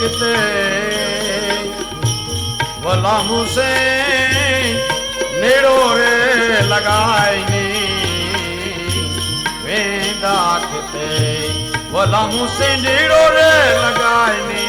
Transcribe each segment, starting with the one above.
ਕਿਤੇ ਵਲਾ ਮੁਸੇ ਨੇੜੋ ਰੇ ਲਗਾਈ ਨੀ ਵੇਂਦਾ ਕਿਤੇ ਵਲਾ ਮੁਸੇ ਨੇੜੋ ਰੇ ਲਗਾਈ ਨੀ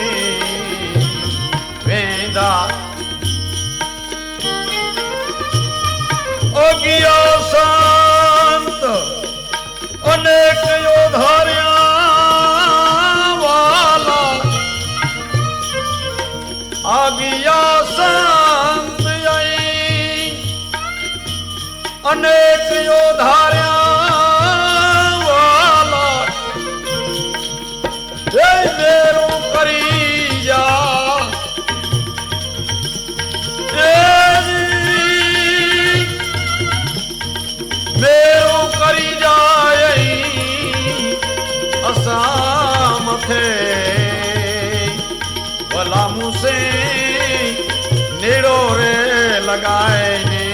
લગાય ને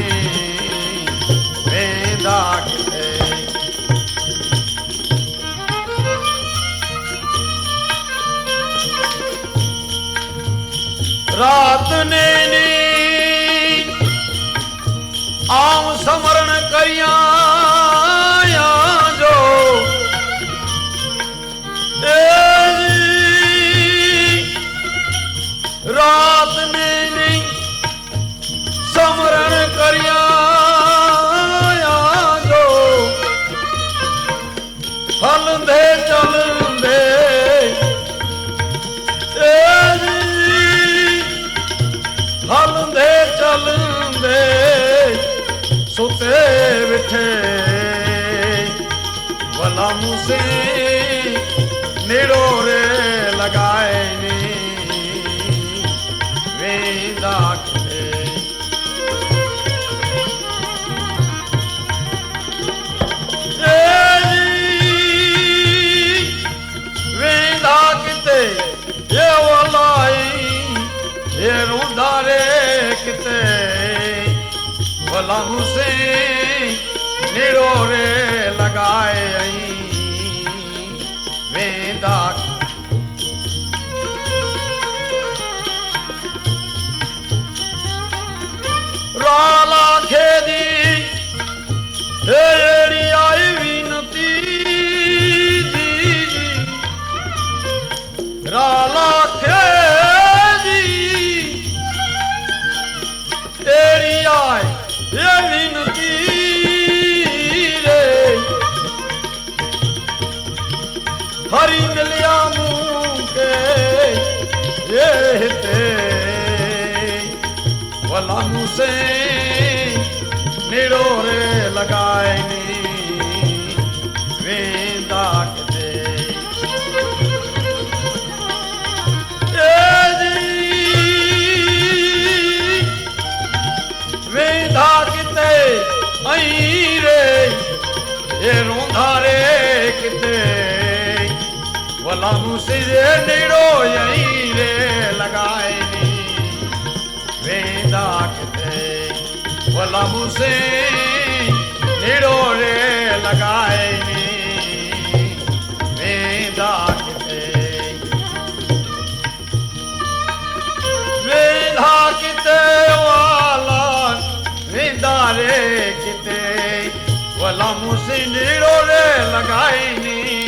વેદા રાત ને આમ સમરણ કર્યા ਸੁਤੇ ਵਿਠੇ ਵਲਾ ਮੁਸੇ ਨੇੜੋ રે લગાય અહીં વેદા રાલા ખેદી હેડી આઈ વિનતી રાલા ખેદી એરી આઈ એ વિનતી ફરી મિલ્યા મૂકે તે. ભલાનું સે નીડો રે લગાયની વેંદા કે વેંધા કિતે અહીં રે, એ રોંધા રે કિતે વલા મુસીરે નીરો યહી રે લગાયની. વેદા કતે વલા મુસે નીરો રે લગાયની. વેદા કતે વેધા કતે વાલા વેદા રે કતે વલા મુસી નીરો રે લગાયની.